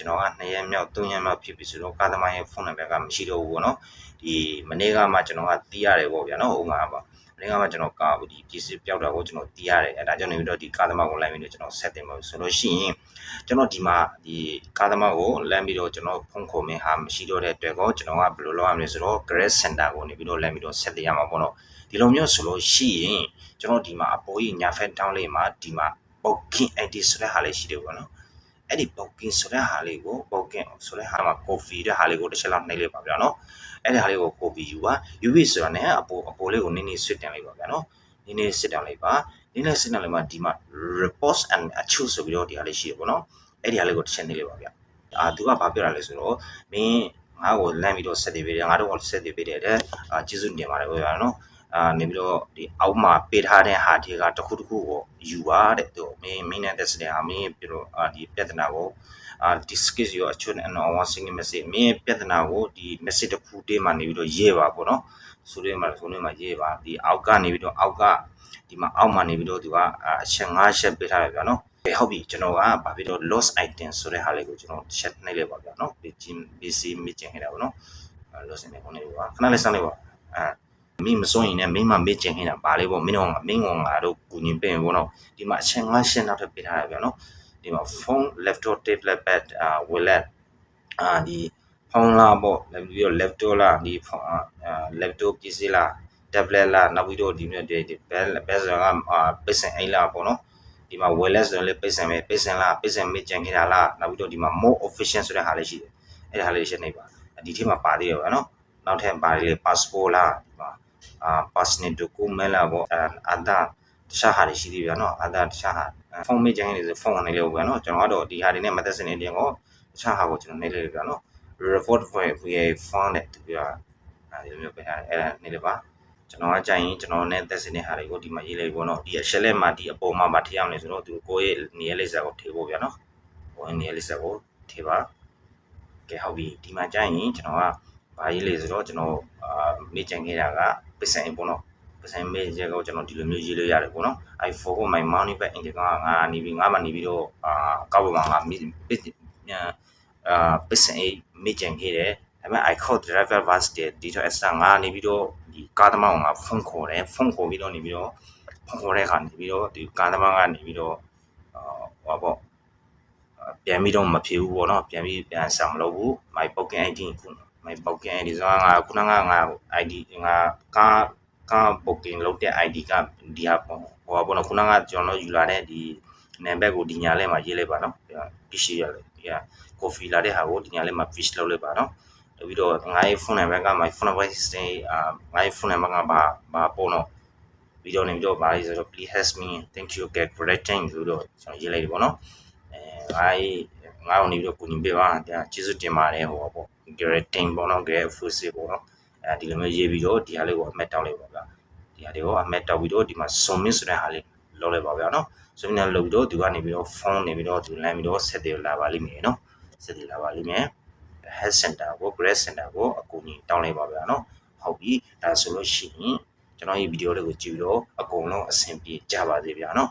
ကျွန်တော်က2ရက်မြောက်3ရက်မြောက်ဖြစ်ပြီဆိုတော့ကာသမားရဲ့ဖုန်းနံပါတ်ကမရှိတော့ဘူးပေါ့နော်ဒီမနေ့ကမှကျွန်တော်ကတီးရတယ်ပေါ့ဗျာနော်ဥမာပါမနေ့ကမှကျွန်တော်ကာဒီပစ္စည်းပျောက်တာကိုကျွန်တော်တီးရတယ်အဲဒါကြောင့်နေပြီးတော့ဒီကာသမားကိုလိုက်ပြီးတော့ကျွန်တော်ဆက်တင်ပါဆိုလို့ရှိရင်ကျွန်တော်ဒီမှာဒီကာသမားကိုလမ်းပြီးတော့ကျွန်တော်ဖုန်းခေါ်မင်းဟာမရှိတော့တဲ့အတွက်ကိုကျွန်တော်ကဘယ်လိုလုပ်ရမလဲဆိုတော့ Grad Center ကိုနေပြီးတော့လမ်းပြီးတော့ဆက်တင်ရမှာပေါ့နော်ဒီလိုမျိုးဆိုလို့ရှိရင်ကျွန်တော်ဒီမှာအပေါ်ကြီးညာဖက်တောင်းလေးမှာဒီမှာ booking ID ဆိုတဲ့ဟာလေးရှိတယ်ပေါ့နော် အဲ့ဒီ booking ဆိုတဲ့ဟာလေးကို booking ဆိုတဲ့ဟာမှာ coffee တဲ့ဟာလေးကိုတစ်ချက်လောက်နှိပ်လိုက်ပါဗျာနော်အဲ့ဒီဟာလေးကို copy ယူပါယူပြီဆိုတော့ねအပေါ်အပေါ်လေးကိုနည်းနည်းဆွတ်တင်လိုက်ပါဗျာနော်နည်းနည်းစစ်တင်လိုက်ပါနည်းနည်းစစ်တင်လိုက်ပါဒီမှာ report and achieve ဆိုပြီးတော့ဒီဟာလေးရှိတယ်ပေါ့နော်အဲ့ဒီဟာလေးကိုတစ်ချက်နှိပ်လိုက်ပါဗျာအာသူကဘာပြောတာလဲဆိုတော့မင်းငါ့ကိုလမ်းပြီးတော့ဆက်တည်ပေးတယ်ငါတို့ကဆက်တည်ပေးတယ်တဲ့အာကျေးဇူးတင်ပါတယ်ဗျာနော် အာနေပြီးတော့ဒီအောက်မှာပေးထားတဲ့ဟာတွေကတစ်ခုတစ်ခုကိုယူပါတဲ့သူမင်းမင်းနဲ့တက်စတဲ့ဟာမင်းပြီးတော့အာဒီပြဿနာကိုအာ discuss your actual and on single message မင်းပြဿနာကိုဒီ message တစ်ခုတည်းမှနေပြီးတော့ရေးပါပေါ့နော်ဆိုရဲမှာဆိုရဲမှာရေးပါဒီအောက်ကနေပြီးတော့အောက်ကဒီမှာအောက်မှာနေပြီးတော့သူကအချက်၅ချက်ပေးထားတယ်ဗျာနော်ဟုတ်ပြီကျွန်တော်ကဘာဖြစ်လို့ lost item ဆိုတဲ့ဟာလေးကိုကျွန်တော်ချက်နှိပ်လိုက်ပါဗျာနော်ဒီ BC မြင့်ကျင်ခဲ့တာပေါ့နော် lost item ကိုနေပါခဏလေးစမ်းလိုက်ပါအဲ မင်းမစိုးရင်လည်းမင်းမမေ့ကျင်နေတာပါလေပေါ့မင်းတော့မင်းကငါတို့ကူညီပေးရင်ပေါ့နော်ဒီမှာအချက်၅ချက်နောက်ထပ်ပေးထားတယ်ဗျာနော်ဒီမှာ phone laptop tablet pad အာ wallet အာဒီဖုန်းလားပေါ့လက်ပြီးတော့ laptop လားဒီဖုန်းအာ laptop ပစ္စည်းလား tablet လားနောက်ပြီးတော့ဒီမျိုးဒီဘယ်ဘယ်ဆိုကအာပစ္စံအိတ်လားပေါ့နော်ဒီမှာ wallet ဆိုရင်လည်းပစ္စံပဲပစ္စံလားပစ္စံမေ့ကျန်ခဲ့တာလားနောက်ပြီးတော့ဒီမှာ more official ဆိုတဲ့ဟာလေးရှိတယ်အဲ့ဒါဟာလေးရှင်းနေပါဒီထဲမှာပါသေးတယ်ဗျာနော်နောက်ထပ်ပါလေ passport လားဒီမှာ အာ personal document လားပေါ့အာဒါတခြားဟာတွေရှိသေးဗျာနော်အာဒါတခြားဟာဖုန်းမေ့ကျန်နေဆိုဖုန်းကနေလို့ဗျာနော်ကျွန်တော်ကတော့ဒီဟာတွေနဲ့မသက်စနေတင်ကိုတခြားဟာကိုကျွန်တော်နေလေဗျာနော် report for we found တဲ့သူကအဲဒီလိုမျိုးပြထားတယ်အဲ့ဒါနေလေပါကျွန်တော်ကကြိုင်ရင်ကျွန်တော်နဲ့သက်စနေဟာတွေကိုဒီမှာရေးလိုက်ပေါ့နော်ဒီအရှက်လက်မှာဒီအပေါ်မှာမထည့်အောင်လေဆိုတော့သူကိုယ့်ရဲ့နေရာလေးစာကိုထည့်ဖို့ဗျာနော်ကိုယ့်နေရာလေးစာကိုထည့်ပါကဲဟုတ်ပြီဒီမှာကြိုင်ရင်ကျွန်တော်က ဘာရေးလေဆိုတော့ကျွန်တော်အာမေ့ကြံခဲ့တာကပစ္စံပေါ့နော်ပစ္စံမေ့ကြကိုကျွန်တော်ဒီလိုမျိုးရေးလို့ရတယ်ပေါ့နော် I forgot my money back in the ကငါနေပြီးငါမှနေပြီးတော့အာကောက်ပေါ်မှာငါအာပစ္စံအိမေ့ကြံခဲ့တယ်ဒါပေမဲ့ I called driver was there ဒီတော့အစငါနေပြီးတော့ဒီကားသမားကငါဖုန်းခေါ်တယ်ဖုန်းခေါ်ပြီးတော့နေပြီးတော့ဖုန်းခေါ်တဲ့အခါနေပြီးတော့ဒီကားသမားကနေပြီးတော့အာဟောပေါ့ပြန်ပြီးတော့မဖြစ်ဘူးပေါ့နော်ပြန်ပြီးပြန်ဆောင်မလုပ်ဘူး my pocket ID ခု my pocket ID ဆိုတာငါခုနကငါ ID ငါကားကား booking လုပ်တဲ့ ID ကဒီဟာပေါ့ဟိုပေါ့နော်ခုနကကျွန်တော်ယူလာတဲ့ဒီနံပါတ်ကိုဒီညာလဲမှာရေးလိုက်ပါနော်ပြရှိရလေဒီဟာ coffee လာတဲ့ဟာကိုဒီညာလဲမှာ fish လုပ်လိုက်ပါနော်တပြီးတော့ငါရဲ့ဖုန်းနံပါတ်က my phone number is အာငါရဲ့ဖုန်းနံပါတ်ကဘာဘာပေါ့နော်ဗီဒီယိုနေပြီးတော့ဘာလဲဆိုတော့ please help me thank you get great time ဆိုတော့ကျွန်တော်ရေးလိုက်ပြီပေါ့နော်အဲငါရဲ့ ငါ့ကိုနေပြီးတော့ကိုညီပေးပါတရားကျေးဇူးတင်ပါတယ်ဟိုပေါ့ great time ပေါ့နော် great food ပေါ့နော်အဲဒီလိုမျိုးရေးပြီးတော့ဒီဟာလေးကိုအမက်တောက်လိုက်ပါဗျာဒီဟာလေးကိုအမက်တောက်ပြီးတော့ဒီမှာ zooming ဆိုတဲ့ဟာလေးလောက်လိုက်ပါဗျာနော် zooming နဲ့လုပ်ပြီးတော့သူကနေပြီးတော့ phone နေပြီးတော့သူလမ်းပြီးတော့ဆက်တယ်လာပါလိမ့်မယ်နော်ဆက်တယ်လာပါလိမ့်မယ် health center ကို grad center ကိုအကူအညီတောင်းလိုက်ပါဗျာနော်ဟုတ်ပြီဒါဆိုလို့ရှိရင်ကျွန်တော်ဒီဗီဒီယိုလေးကိုကြည့်ပြီးတော့အကုန်လုံးအဆင်ပြေကြပါစေဗျာနော်